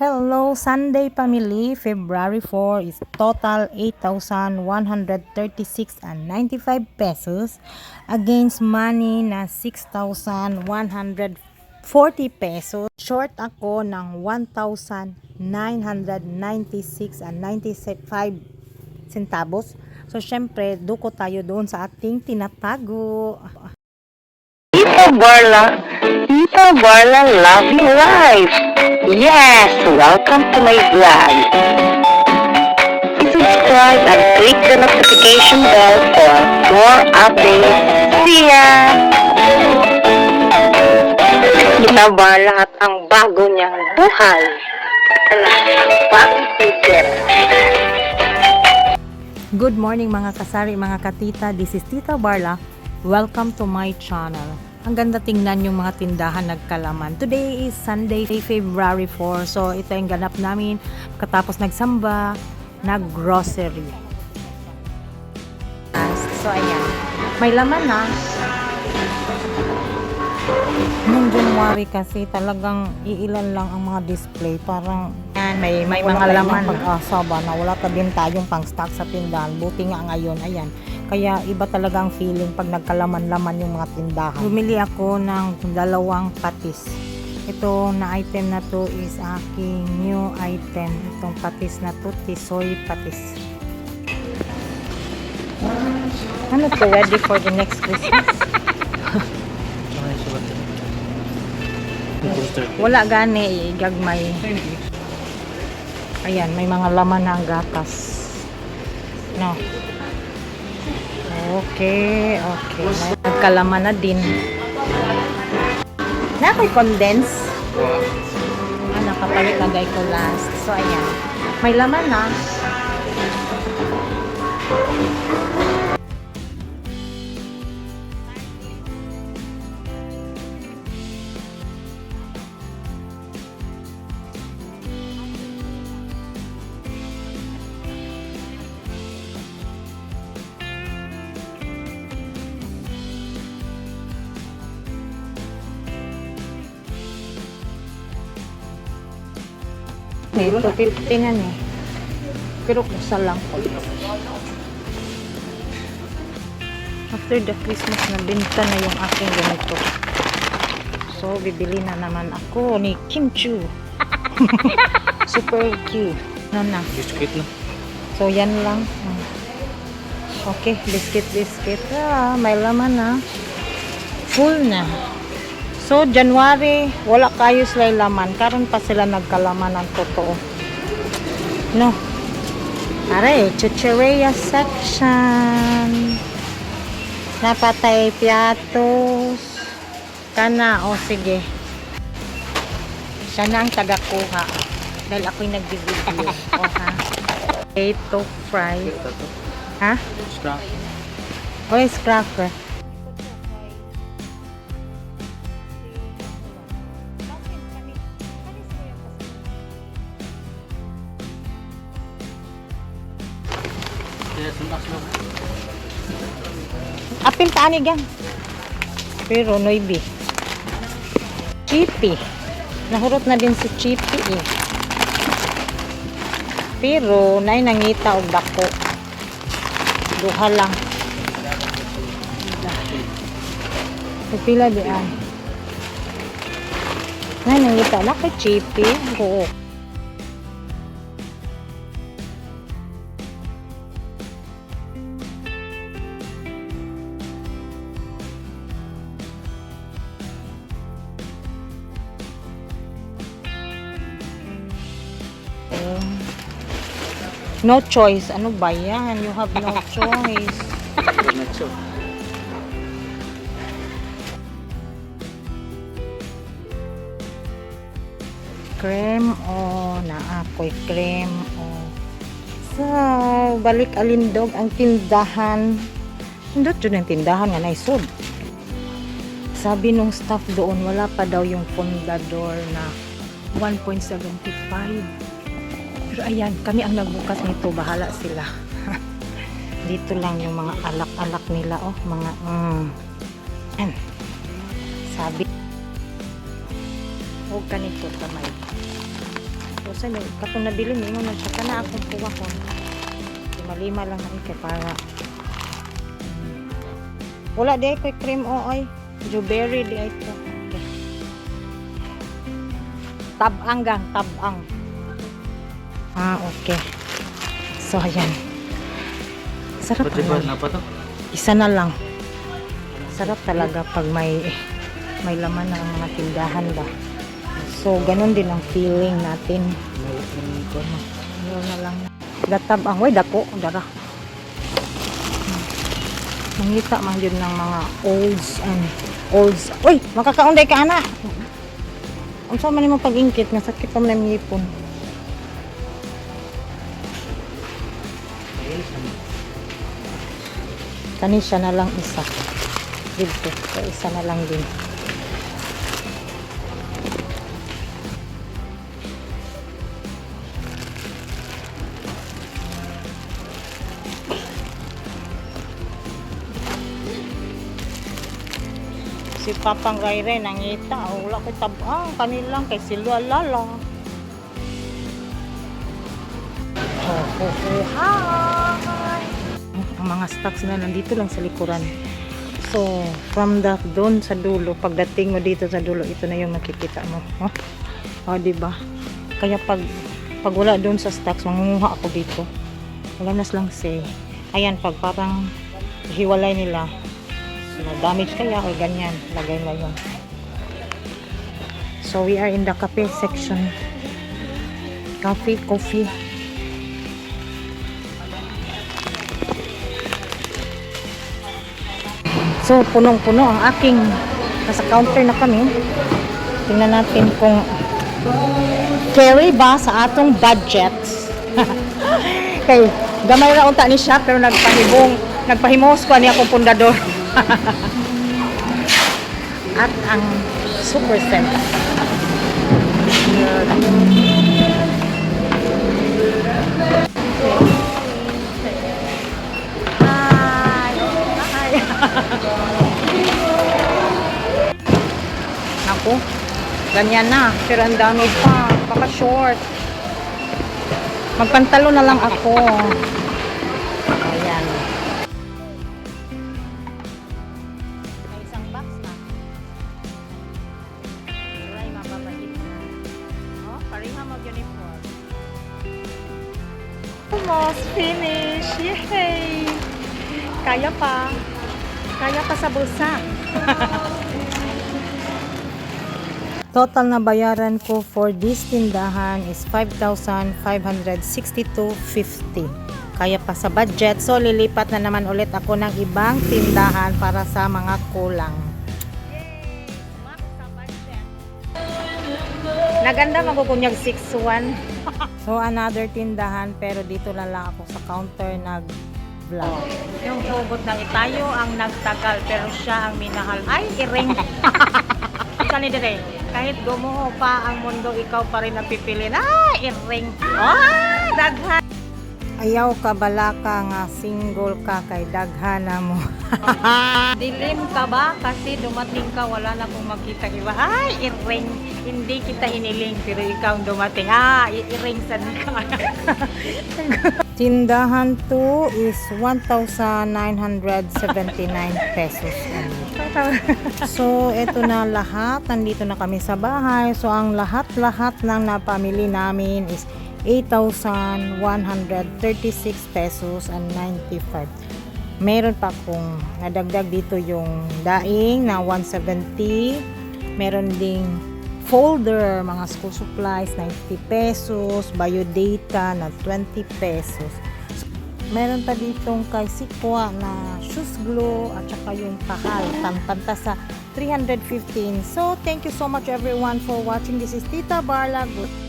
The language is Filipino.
Hello, Sunday family. February 4 is total 8,136 and 95 pesos against money na 6,140 pesos. Short ako ng 1,996 and 95 centavos. So, syempre, duko tayo doon sa ating tinatago. Tita Barla, Tita Barla Love Life. Yes, welcome to my vlog. Subscribe and click the notification bell for more updates. See ya! Tita Barla at ang bago niyang buhay. Good morning mga kasari, mga katita. This is Tita Barla. Welcome to my channel. Ang ganda tingnan yung mga tindahan nagkalaman. Today is Sunday, February 4. So ito yung ganap namin. Katapos nagsamba, nag-grocery. So ayan. May laman na. Nung January kasi talagang iilan lang ang mga display. Parang yan, may, may mga laman. Pag-asa ba na wala pa din tayong pang stock sa tindahan. Buti nga ngayon, ayan. Kaya iba talaga ang feeling pag nagkalaman-laman yung mga tindahan. Bumili ako ng dalawang patis. Ito na item na to is aking new item. Itong patis na to, tisoy patis. Ano to? Ready for the next Christmas? Wala gani, gagmay. Ayan, may mga laman na ang gatas. No. Okay, okay. Nagkalaman na din. Na ako'y condense. Ah, nakapalit na dahil ko last. So, ayan. May laman na. Ito, 50 nga eh. Pero kusa lang. After the Christmas na binta na yung aking ganito. So, bibili na naman ako ni Kim Chu. Super cute. Ano na? Biscuit na. So, yan lang. Okay, biscuit, biscuit. Ah, may laman na. Full na. So, January, wala kayo sila laman. Karon pa sila nagkalaman ng totoo. No. Aray, chucheria section. Napatay piatos. Kana, o sige. Siya na ang tagakuha. Dahil ako'y nagbibideo. o ha. Fry. Ito to. Ha? Scrap. O is Apil taan gan. Pero noibi. Chippy. Nahurot na din si Chippy eh. Pero nay nangita og dako. Duha lang. Pila di ay. Nay nangita na kay Chippy. Oo. No choice. Ano ba yan? You have no choice. Nacho. Cream o na ako'y cream o sa balik alindog ang tindahan. Hindi yun ang tindahan nga naisod. Sabi nung staff doon, wala pa daw yung fundador na 1.75. Pero ayan, kami ang nagbukas nito. Bahala sila. Dito lang yung mga alak-alak nila. Oh, mga, mm. Yan. Sabi, huwag ka nito kamay. Tapos ano, katong nabili mo na siya kana akong kuha ko. Lima-lima lang na kay para. Wala di ko'y cream ooy. Juberry di ko. Okay. Tabang gang, tabang. Ah, okay. So, ayan. Sarap Ba't ba naman. na pa to? Isa na lang. Sarap talaga pag may may laman ng mga tindahan ba. So, ganun din ang feeling natin. Ano na lang. Gatab ang way dako, dara. Mangita man yun ng mga olds and olds. Uy, makakaunday ka ana. Ang sa man mo pag-ingkit nga sakit pa man ang ngipon. Kani siya na lang isa. Dito, so isa na lang din. Si Papang Rayre nangita. Wala ko tabang. Kanilang kay sila lala. Oh, oh, oh, hi! Ang mga stocks na nandito lang sa likuran. So, from that doon sa dulo, pagdating mo dito sa dulo, ito na yung makikita mo. Oh, oh di ba? Kaya pag pag wala doon sa stocks, mangunguha ako dito. Wala nas lang say. Ayan, pag parang hiwalay nila, na damage kaya o ganyan, lagay mo yun. So, we are in the cafe section. Coffee, coffee. So, punong-puno ang aking nasa counter na kami. Tingnan natin kung carry ba sa atong budget. Kay gamay ra unta ni siya pero nagpahibong nagpahimos ko niya akong pundador. At ang super center. Naku, ganyan na. Pero ang dami pa. Baka short. Magpantalo na lang ako. Ayan. May isang box na. Wala yung mababait na. Oh, pareha mag-uniform. Almost finished! Yay! Kaya pa. Kaya pa sa bulsa. Total na bayaran ko for this tindahan is 5,562.50. Kaya pa sa budget. So, lilipat na naman ulit ako ng ibang tindahan para sa mga kulang. Naganda magukunyag 6-1. so, another tindahan pero dito na lang ako sa counter nag vlog. Yung hugot ng itayo ang nagtagal pero siya ang minahal. Ay, iring. Kani dire, kahit gumuho pa ang mundo, ikaw pa rin ang pipiliin. Ah, iring. Ah, daghan. Ayaw ka bala ka nga single ka kay daghan na mo. Dilim ka ba? Kasi dumating ka, wala na kong makita iba. Ay, iring. Hindi kita iniling, pero ikaw dumating. Ah, iring sa ka. Tindahan 2 is 1,979 pesos only. So, ito na lahat. Nandito na kami sa bahay. So, ang lahat-lahat ng napamili namin is 8,136 pesos and 95. Meron pa akong nadagdag dito yung daing na 170. Meron ding folder, mga school supplies, 90 pesos. Biodata na 20 pesos. Meron pa ditong kay Sikwa na shoes glue at saka yung pakal, tampanta sa 315. So, thank you so much everyone for watching. This is Tita Barla. Good